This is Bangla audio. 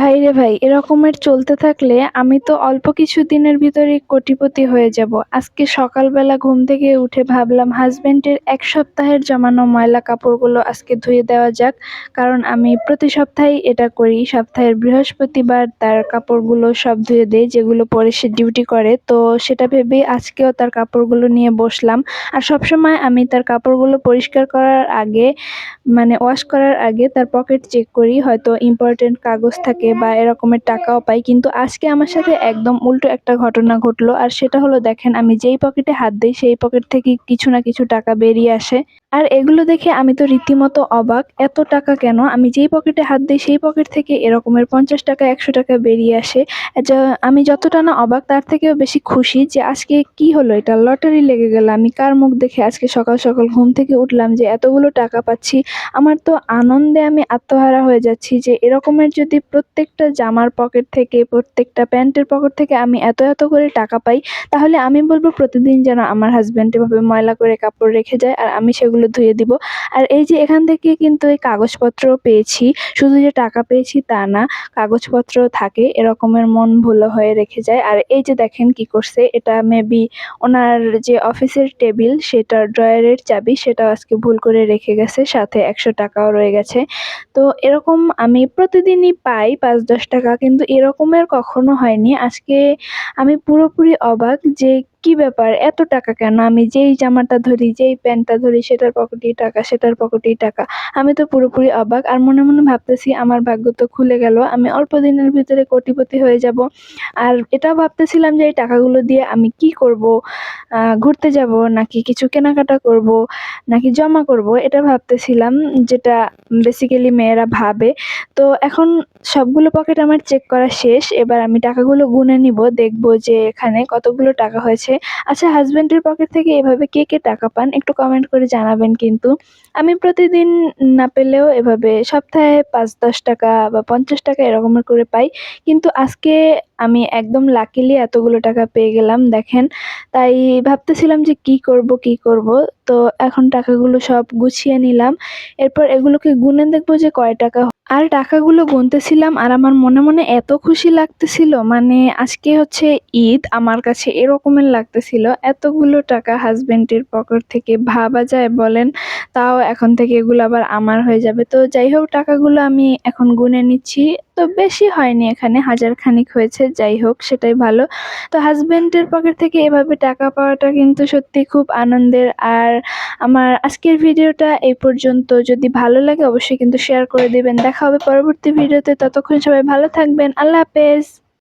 ভাই রে ভাই, এরকমের চলতে থাকলে আমি তো অল্প কিছু দিনের ভিতরেই কোটিপতি হয়ে যাব। আজকে সকালবেলা ঘুম থেকে উঠে ভাবলাম হাজবেন্ডের এক সপ্তাহের জমানো ময়লা কাপড়গুলো আজকে ধুয়ে দেওয়া যাক, কারণ আমি প্রতি সপ্তাহেই এটা করি। সপ্তাহের বৃহস্পতিবার তার কাপড়গুলো সব ধুয়ে দেই, যেগুলো পরে সে ডিউটি করে। তো সেটা ভেবে আজকেও তার কাপড়গুলো নিয়ে বসলাম। আর সবসময় আমি তার কাপড়গুলো পরিষ্কার করার আগে মানে ওয়াশ করার আগে তার পকেট চেক করি। হয়তো ইম্পর্টেন্ট কাগজ থাকে বা এরকমের টাকাও পাই, কিন্তু আজকে আমার সাথে একদম উল্টো একটা ঘটনা ঘটলো। আর সেটা হলো, দেখেন, আমি যেই পকেটে হাত দিই, সেই পকেট থেকে কিছু না কিছু টাকা বেরিয়ে আসে। আর এগুলো দেখে আমি তো রীতিমতো অবাক। এত টাকা কেন? আমি যেই পকেটে হাত দিই, সেই পকেট থেকে এরকমের পঞ্চাশ টাকা, একশো টাকা বেরিয়ে আসে। আমি যতটা না অবাক, তার থেকেও বেশি খুশি যে আজকে কি হলো? এটা লটারি লেগে গেল। আমি কার মুখ দেখে আজকে সকাল সকাল ঘুম থেকে উঠলাম যে এতগুলো টাকা পাচ্ছি। আমার তো আনন্দে আমি আত্মহারা হয়ে যাচ্ছি যে এরকমের যদি প্রত্যেকটা জামার পকেট থেকে, প্রত্যেকটা প্যান্টের পকেট থেকে আমি এত এত করে টাকা পাই, তাহলে আমি বলব প্রতিদিন যেন আমার হাজব্যান্ড এভাবে ময়লা করে কাপড় রেখে যায় আর আমি সেগুলো ধুয়ে দিব। আর এই যে এখান থেকে কিন্তু এই কাগজপত্রও পেয়েছি, শুধু যে টাকা পেয়েছি তা না, কাগজপত্র থাকে, এরকমের মন ভুলো হয়ে রেখে যায়। আর এই যে দেখেন কি করছে, এটা মেবি ওনার যে অফিসের টেবিল সেটার ড্রয়ারের চাবি, সেটাও আজকে ভুল করে রেখে গেছে, সাথে একশো টাকাও রয়ে গেছে। তো এরকম আমি প্রতিদিনই পাই, পাঁচ দশ টাকা, কিন্তু এরকমের কখনো হয়নি। আজকে আমি পুরোপুরি অবাক যে কি ব্যাপার? এত টাকা কেন? আমি যেই জামাটা ধরি, যেই প্যান্টটা ধরি, সেটার পকেটেই টাকা, সেটার পকেটেই টাকা। আমি তো পুরোপুরি অবাক আর মনে মনে ভাবতেছি, আমার ভাগ্য তো খুলে গেল। আমি অল্প দিনের ভিতরে কোটিপতি হয়ে যাব। আর এটাও ভাবতেছিলাম যে এই টাকাগুলো দিয়ে আমি কি করব? ঘুরতে যাব নাকি কিছু কেনাকাটা করব নাকি জমা করব? এটা ভাবতেছিলাম, যেটা বেসিক্যালি মেয়েরা ভাবে। তো এখন সবগুলো পকেট আমার চেক করা শেষ। এবার আমি টাকাগুলো গুনে নিব, দেখব যে এখানে কতগুলো টাকা হয়েছে। আচ্ছা হাজব্যান্ডের পকেট থেকে এভাবে কে কে টাকা পান? একটু কমেন্ট করে জানাবেন কিন্তু। আমি প্রতিদিন না পেলেও এভাবে সপ্তাহে পাঁচ দশ টাকা বা পঞ্চাশ টাকা এরকমের করে পাই। কিন্তু আজকে আমি একদম লাকিলি এতগুলো টাকা পেয়ে গেলাম, দেখেন। তাই ভাবতেছিলাম যে কি করব কি করব? তো এখন টাকাগুলো সব গুছিয়ে নিলাম। এরপর এগুলোকে গুনে দেখব যে কয় টাকা আর টাকাগুলো গুনতেছিলাম আর আমার মনে মনে এত খুশি লাগতেছিল। মানে আজকে হচ্ছে ঈদ, আমার কাছে এরকমের লাগতেছিল। এতগুলো টাকা হাজবেন্ডের পকেট থেকে ভাবা যায় বলেন, তাও এখন থেকে এগুলো আবার আমার হয়ে যাবে। তো যাই হোক, টাকাগুলো আমি এখন গুনে নিচ্ছি। তো বেশি হয়নি এখানে হাজার খানিক হয়েছে। যাই হোক, সেটাই ভালো। তো হাজব্যান্ডের পকেট থেকে এভাবে টাকা পাওয়াটা কিন্তু সত্যি খুব আনন্দের। আর আমার আজকের ভিডিওটা এই পর্যন্ত। যদি ভালো লাগে, অবশ্যই কিন্তু শেয়ার করে দেবেন। দেখা হবে পরবর্তী ভিডিওতে। ততক্ষণ সবাই ভালো থাকবেন। আল্লাহ হাফেজ।